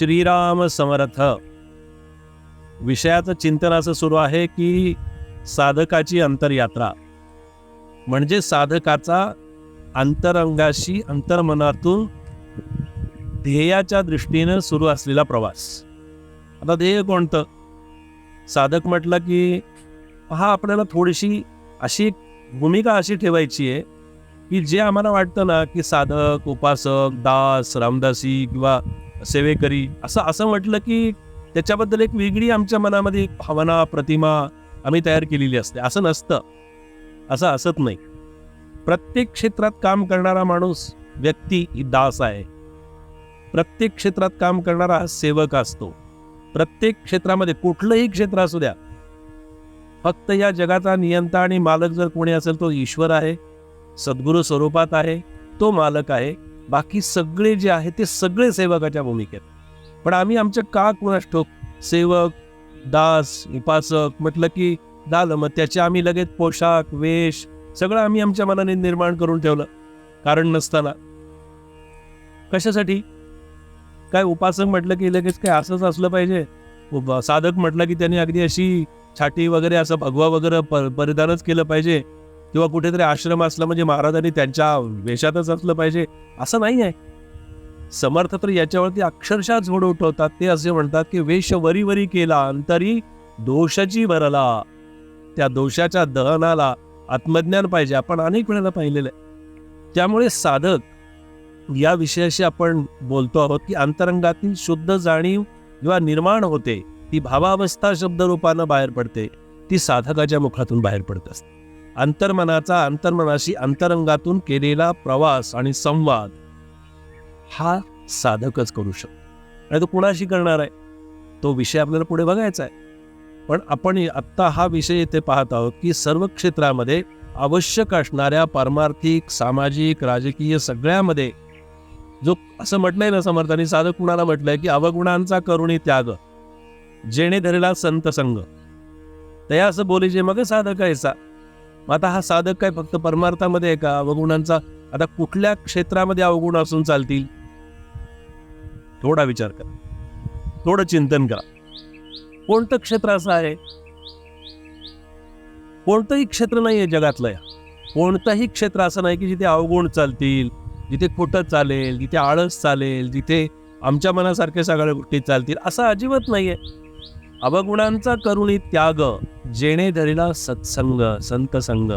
श्रीराम समर्थ विषयाचं चिंतन असं सुरू आहे की साधकाची अंतरयात्रा. म्हणजे साधकाचा अंतरंगाशी अंतर्मनातून ध्येयाच्या दृष्टीनं सुरू असलेला प्रवास. आता ध्येय कोणतं? साधक म्हटलं की हा आपल्याला थोडीशी अशी भूमिका अशी ठेवायची आहे की जे आम्हाला वाटतं ना की साधक उपासक दास रामदासी किंवा सेवेकरी. असं असं म्हटलं की त्याच्याबद्दल एक वेगळी आमच्या मनामध्ये एक भावना प्रतिमा आम्ही तयार केलेली असते. असं नसतं. असं असत नाही. प्रत्येक क्षेत्रात काम करणारा माणूस व्यक्ती ही दास आहे. प्रत्येक क्षेत्रात काम करणारा हा सेवक असतो. प्रत्येक क्षेत्रामध्ये कुठलंही क्षेत्र असू द्या फक्त या जगाचा नियंता आणि मालक जर कोणी असेल तो ईश्वर आहे सद्गुरू स्वरूपात आहे तो मालक आहे. बाकी सगळे जे आहे ते सगळे सेवकाच्या भूमिकेत. पण आम्ही आमच्या का कुणास ठोक सेवक दास उपासक म्हटलं की झालं मग त्याचे आम्ही लगेच पोशाख वेश सगळं आम्ही आमच्या मनाने निर्माण करून ठेवलं. कारण नसताना. कशासाठी? काय उपासक म्हटलं की लगेच काय असंच असलं पाहिजे? साधक म्हटलं की त्यांनी अगदी अशी छाटी वगैरे असं भगवा वगैरे प परिधानच केलं पाहिजे. किंवा कुठेतरी आश्रम असला म्हणजे महाराजांनी त्यांच्या वेशातच असलं पाहिजे असं नाही आहे समर्थ तर याच्यावरती अक्षरशः झोड उठवतात. ते असे म्हणतात की वेश वरी वरी केला अंतरी दोषाची भरला त्या दोषाच्या दहनाला आत्मज्ञान पाहिजे. आपण अनेक वेळेला पाहिलेलं आहे. त्यामुळे साधक या विषयाशी आपण बोलतो आहोत की अंतरंगातील शुद्ध जाणीव जेव्हा निर्माण होते ती भावावस्था शब्दरूपानं बाहेर पडते. ती साधकाच्या मुखातून बाहेर पडत असते. अंतर्मनाचा अंतर्मनाशी अंतरंगातून केलेला प्रवास आणि संवाद हा साधकच करू शकतो. आणि तो कुणाशी करणार आहे? तो विषय आपल्याला पुढे बघायचा आहे. पण आपण आत्ता हा विषय इथे पाहत आहोत की सर्व क्षेत्रामध्ये आवश्यक असणाऱ्या पारमार्थिक सामाजिक राजकीय सगळ्यामध्ये जो असं म्हटलंय ना समर्थांनी साधक कुणाला म्हटलंय की अवगुणांचा करुणी त्याग जेणे धरेला संत संग तया असं बोलीचे मग साधक आहे सा. मग आता हा साधक काय फक्त परमार्थामध्ये आहे का? अवगुणांचा? आता कुठल्या क्षेत्रामध्ये अवगुण असून चालतील? थोडा विचार करा. थोडं चिंतन करा. कोणतं क्षेत्र असं आहे? कोणतंही क्षेत्र नाही आहे जगातलं. या कोणतंही क्षेत्र असं नाही की जिथे अवगुण चालतील जिथे खोटं चालेल जिथे आळस चालेल जिथे आमच्या मनासारख्या सगळ्या गोष्टी चालतील असं अजिबात नाहीये. अवगुणांचा करुणी त्याग जेणे धरीला सत्संग संत संग.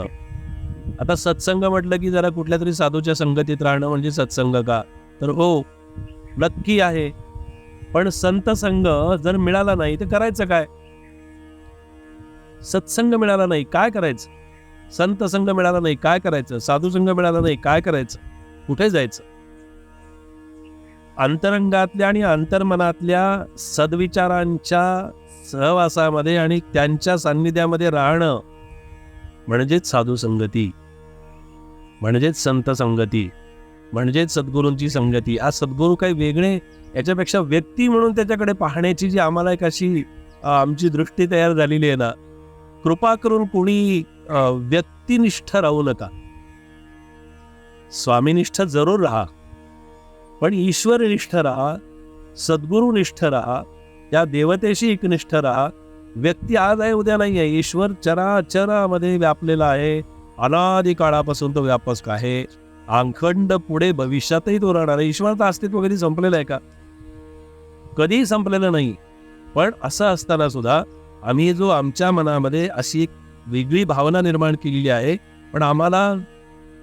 आता सत्संग म्हटलं की जरा कुठल्या तरी साधूच्या संगतीत राहणं म्हणजे सत्संग का? तर हो नक्की आहे. पण संत संग जर मिळाला नाही तर करायचं काय? सत्संग मिळाला नाही काय करायचं? संत संघ मिळाला नाही काय करायचं? साधू संघ मिळाला नाही काय करायचं? कुठे जायचं? अंतरंगातल्या आणि अंतर्मनातल्या सद्विचारांच्या सहवासामध्ये आणि त्यांच्या सान्निध्यामध्ये राहणं म्हणजेच साधू संगती म्हणजेच संत संगती म्हणजेच सद्गुरूंची संगती. आज सद्गुरू काही वेगळे याच्यापेक्षा व्यक्ती म्हणून त्याच्याकडे पाहण्याची जी आम्हाला एक अशी आमची दृष्टी तयार झालेली आहे ना कृपा करून कोणी व्यक्तिनिष्ठ राहू नका. स्वामीनिष्ठ जरूर राहा. पण ईश्वरनिष्ठ राहा सद्गुरुनिष्ठ राहा त्या देवतेशी एकनिष्ठ राहा. व्यक्ती आज आहे उद्या नाही आहे. ईश्वर चराचरामध्ये व्यापलेला आहे. अनादी काळापासून तो व्यापक आहे. आंखंड पुढे भविष्यातही तो राहणार आहे. ईश्वराचं अस्तित्व कधी संपलेलं आहे का? कधीही संपलेलं नाही. पण असं असताना सुद्धा आम्ही जो आमच्या मनामध्ये अशी एक वेगळी भावना निर्माण केलेली आहे. पण आम्हाला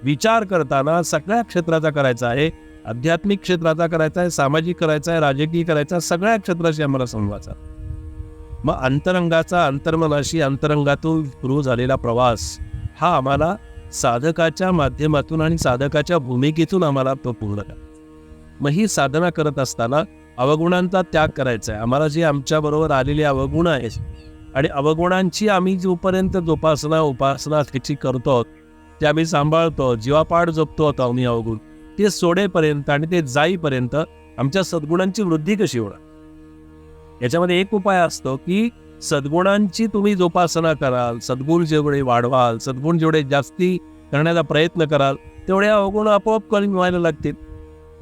विचार करताना सगळ्या क्षेत्राचा करायचा आहे. आध्यात्मिक क्षेत्राचा करायचा आहे सामाजिक करायचा आहे राजकीय करायचा आहे, सगळ्या क्षेत्राशी आम्हाला संवाचा मग अंतरंगाचा अंतर्मनाशी अंतरंगातून सुरू झालेला प्रवास हा आम्हाला साधकाच्या माध्यमातून आणि साधकाच्या भूमिकेतून आम्हाला तो पूर्ण करा मग ही साधना करत असताना अवगुणांचा त्याग करायचा आहे. आम्हाला जे आमच्याबरोबर आलेले अवगुण आहेत आणि अवगुणांची आम्ही जोपर्यंत जोपासना उपासना त्याची करतो ते आम्ही सांभाळतो जीवापाड जपतो आहोत आम्ही अवगुण. ते सोडेपर्यंत आणि ते जाईपर्यंत आमच्या सद्गुणांची वृद्धी कशी होणार? याच्यामध्ये एक उपाय असतो की सद्गुणांची तुम्ही जोपासना कराल सद्गुण जेवढे वाढवाल सद्गुण जेवढे जास्ती करण्याचा प्रयत्न कराल तेवढे अवगुण आपोआप कमी व्हायला लागतील.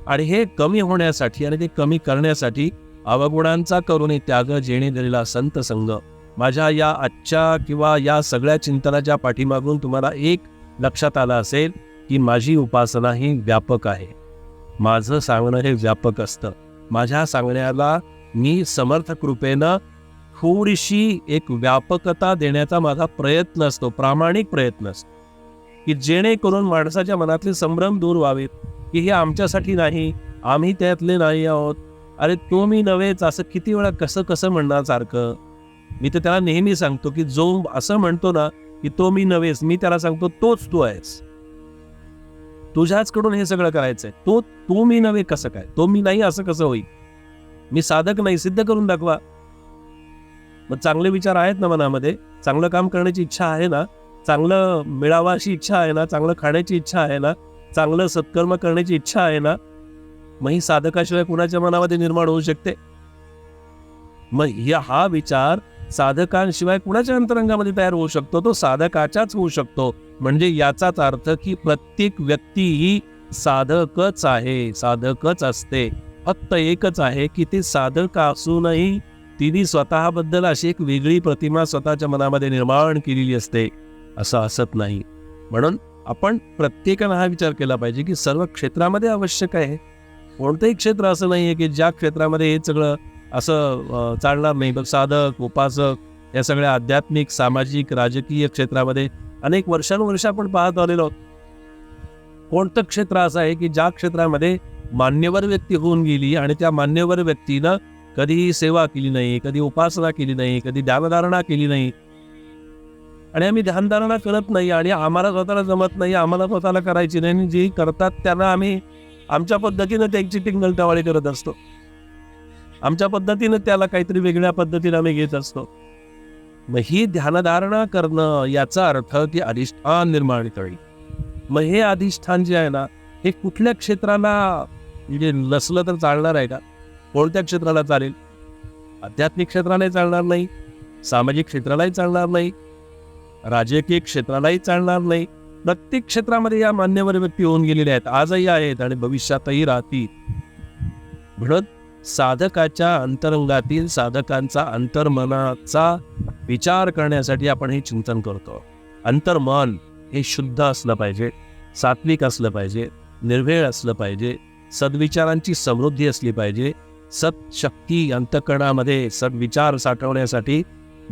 आणि हे कमी होण्यासाठी आणि ते कमी करण्यासाठी अवगुणांचा करून त्याग जेणे दिलेला संत संघ माझ्या या आजच्या किंवा या सगळ्या चिंतनाच्या पाठीमागून तुम्हाला एक लक्षात आलं असेल की माझी उपासना ही व्यापक आहे. माझं सांगणं हे व्यापक असतं. माझ्या सांगण्याला मी समर्थ कृपेनं थोडीशी एक व्यापकता देण्याचा माझा प्रयत्न असतो प्रामाणिक प्रयत्न असतो. की जेणेकरून माणसाच्या मनातले संभ्रम दूर व्हावेत की हे आमच्यासाठी नाही आम्ही त्यातले नाही आहोत. अरे तो मी नव्हेच असं किती वेळा कसं कसं म्हणणार सारखं मी तर त्याला नेहमी सांगतो की जो असं म्हणतो ना की तो मी नव्हेच मी त्याला सांगतो तोच तू आहेस. तुझ्याचकडून हे सगळं करायचंय. तो तो मी नव्हे कसं काय? तो मी नाही असं कसं होईल? मी साधक नाही सिद्ध करून दाखवा. मग चांगले विचार आहेत ना मनामध्ये? चांगलं काम करण्याची इच्छा आहे ना? चांगलं मिळावा अशी इच्छा आहे ना? चांगलं खाण्याची इच्छा आहे ना? चांगलं सत्कर्म करण्याची इच्छा आहे ना? मग ही साधकाशिवाय कुणाच्या मनामध्ये निर्माण होऊ शकते? मग या हा विचार साधकांशिवाय कुणाच्या अंतरंगामध्ये तयार होऊ शकतो? तो साधकाच्याच होऊ शकतो. म्हणजे याचाच अर्थ की प्रत्येक व्यक्ती ही साधकच आहे. साधकच असते. फक्त एकच आहे की ते साधक असूनही तिने स्वतःबद्दल अशी एक वेगळी प्रतिमा स्वतःच्या मनामध्ये निर्माण केलेली असते. असं असत नाही. म्हणून आपण प्रत्येकानं हा विचार केला पाहिजे की सर्व क्षेत्रामध्ये आवश्यक आहे. कोणतंही क्षेत्र असं नाही आहे की ज्या क्षेत्रामध्ये हे सगळं असं अं, चालणार नाही बघ साधक उपासक या सगळ्या आध्यात्मिक सामाजिक राजकीय क्षेत्रामध्ये अनेक वर्षानुवर्ष आपण पाहत आलेलो आहोत. कोणतं क्षेत्र असं आहे की ज्या क्षेत्रामध्ये मान्यवर व्यक्ती होऊन गेली आणि त्या मान्यवर व्यक्तीनं कधीही सेवा केली नाही कधी उपासना केली नाही कधी ध्यानधारणा केली नाही. आणि आम्ही ध्यानधारणा करत नाही आणि आम्हाला स्वतःला जमत नाही आम्हाला स्वतःला करायची नाही आणि जे करतात त्यांना आम्ही आमच्या पद्धतीनं त्यांची टिंगलटावाळी करत असतो. आमच्या पद्धतीनं त्याला काहीतरी वेगळ्या पद्धतीने आम्ही घेत असतो. मग ही ध्यानधारणा करणं याचा अर्थ ती अधिष्ठान निर्माण करी. मग हे अधिष्ठान जे आहे ना हे कुठल्या क्षेत्राला म्हणजे नसलं तर चालणार आहे का कोणत्या क्षेत्राला चालेल? आध्यात्मिक क्षेत्रालाही चालणार नाही सामाजिक क्षेत्रालाही चालणार नाही राजकीय क्षेत्रालाही चालणार नाही. प्रत्येक क्षेत्रामध्ये या मान्यवर व्यक्ती होऊन गेलेल्या आहेत आजही आहेत आणि भविष्यातही राहतील. म्हणत साधकाच्या अंतरंगातील साधकांचा अंतर्मनाचा विचार करण्यासाठी आपण हे चिंतन करतो. अंतर्मन हे शुद्ध असलं पाहिजे सात्विक असलं पाहिजे निर्भेळ असलं पाहिजे सद्विचारांची समृद्धी असली पाहिजे सत्शक्ती अंतकरणामध्ये सद्विचार साठवण्यासाठी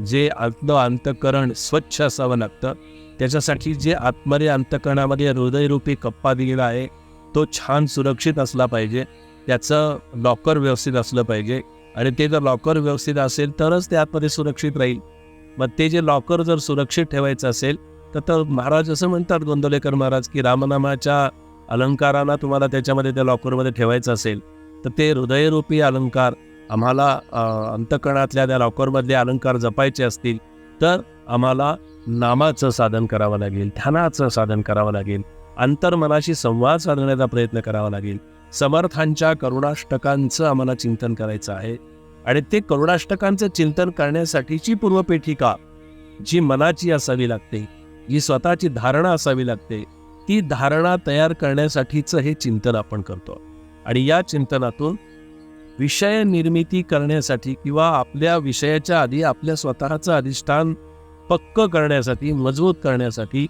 जे आपलं अंतकरण स्वच्छ असावं लागतं त्याच्यासाठी जे आत्मरे अंतकरणामध्ये हृदयरूपी कप्पा दिलेला आहे तो छान सुरक्षित असला पाहिजे. त्याचं लॉकर व्यवस्थित असलं पाहिजे. आणि ते जर लॉकर व्यवस्थित असेल तरच ते आतमध्ये सुरक्षित राहील. मग ते जे लॉकर जर सुरक्षित ठेवायचं असेल तर तर महाराज असं म्हणतात गोंदवलेकर महाराज की रामनामाच्या अलंकारांना तुम्हाला त्याच्यामध्ये त्या लॉकरमध्ये ठेवायचं असेल तर ते हृदयरूपी अलंकार आम्हाला अ, अंतकणातल्या त्या लॉकरमधले अलंकार जपायचे असतील तर आम्हाला नामाचं साधन करावं लागेल ध्यानाचं साधन करावं लागेल अंतर्मनाशी संवाद साधण्याचा प्रयत्न करावा लागेल. समर्थांच्या करुणाष्टकांचं आम्हाला चिंतन करायचं आहे. आणि ते करुणाष्टकांचं चिंतन करण्यासाठीची पूर्वपेठिका जी मनाची असावी लागते जी स्वतःची धारणा असावी लागते ती धारणा तयार करण्यासाठीचं हे चिंतन आपण करतो. आणि या चिंतनातून विषय निर्मिती करण्यासाठी किंवा आपल्या विषयाच्या आधी आपल्या स्वतःचं अधिष्ठान पक्क करण्यासाठी मजबूत करण्यासाठी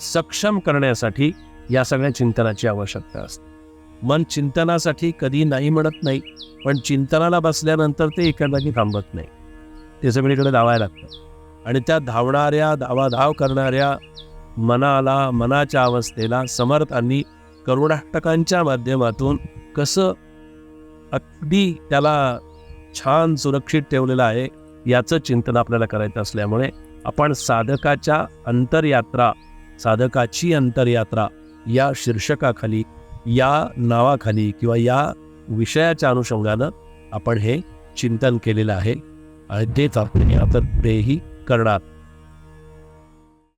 सक्षम करण्यासाठी या सगळ्या चिंतनाची आवश्यकता असते. मन चिंतनासाठी कधी नाही म्हणत नाही पण चिंतनाला बसल्यानंतर ते एका जागी थांबत नाही. ते सगळीकडे धावायला लागतं आणि त्या धावणाऱ्या धावाधाव करणाऱ्या मनाला मनाच्या अवस्थेला समर्थांनी करुणाष्टकांच्या माध्यमातून कसं अगदी त्याला छान सुरक्षित ठेवलेलं आहे याचं चिंतन आपल्याला करायचं असल्यामुळे आपण साधकाच्या अंतरयात्रा साधकाची अंतरयात्रा या शीर्षकाखाली या नावाखाली किंवा या विषयाच्या अनुषंगानं आपण हे चिंतन केलेलं आहे. आणि तेच आपण आता तेही करणार.